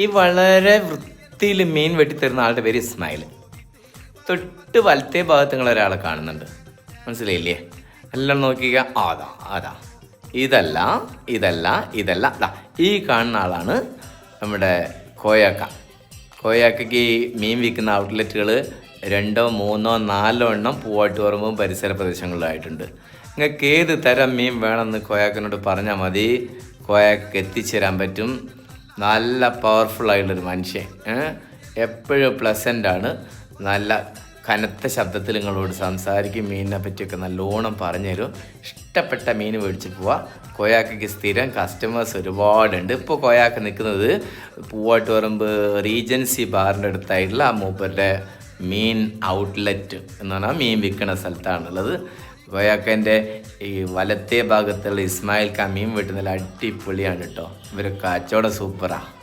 ഈ വളരെ വൃത്തിയിൽ മീൻ വെട്ടിത്തരുന്ന ആളുടെ പേര് ഇസ്മായിൽ. തൊട്ട് വലത്തേ ഭാഗത്ത് നിങ്ങൾ ഒരാളെ കാണുന്നുണ്ട്. മനസ്സിലായില്ലേ? എല്ലാം നോക്കിക്ക. അതാ അതാ ഇതല്ല ഇതല്ല ഇതല്ല. അതാ ഈ കാണുന്ന ആളാണ് നമ്മുടെ കോയാക്ക. കോയാക്കയ്ക്ക് മീൻ വിൽക്കുന്ന ഔട്ട്ലെറ്റുകൾ രണ്ടോ മൂന്നോ നാലോ എണ്ണം പൂവാട്ടുപറമ്പും പരിസര പ്രദേശങ്ങളിലായിട്ടുണ്ട്. നിങ്ങൾക്ക് ഏത് തരം മീൻ വേണമെന്ന് കോയാക്കനോട് പറഞ്ഞാൽ മതി. കോയാക്ക് എത്തിച്ചേരാൻ പറ്റും. നല്ല പവർഫുൾ ആയിട്ടുള്ളൊരു മനുഷ്യൻ. എപ്പോഴും പ്ലസന്റ് ആണ്. നല്ല കനത്ത ശബ്ദത്തിൽ നിങ്ങളോട് സംസാരിക്കും. മീനിനെ പറ്റിയൊക്കെ നല്ലോണം പറഞ്ഞുതരും. ഇഷ്ടപ്പെട്ട മീൻ മേടിച്ച് പോവാം. കോയാക്കയ്ക്ക് സ്ഥിരം കസ്റ്റമേഴ്സ് ഒരുപാടുണ്ട്. ഇപ്പോൾ കോയാക്ക നിൽക്കുന്നത് പൂവാട്ടുപറമ്പ് റീജൻസി ബാറിന്റെ അടുത്തായിട്ടുള്ള ആ മൂപ്പരുടെ മീൻ ഔട്ട്ലെറ്റ് എന്ന് പറഞ്ഞാൽ മീൻ വിൽക്കുന്ന സ്ഥലത്താണുള്ളത്. ഗോയാക്കന്റെ ഈ വലത്തേ ഭാഗത്തുള്ള ഇസ്മായിൽ കാ മീൻ വെട്ടുന്നതിൽ അടിപൊളിയാണ് കേട്ടോ ഇവർ കച്ചവടം സൂപ്പറാണ്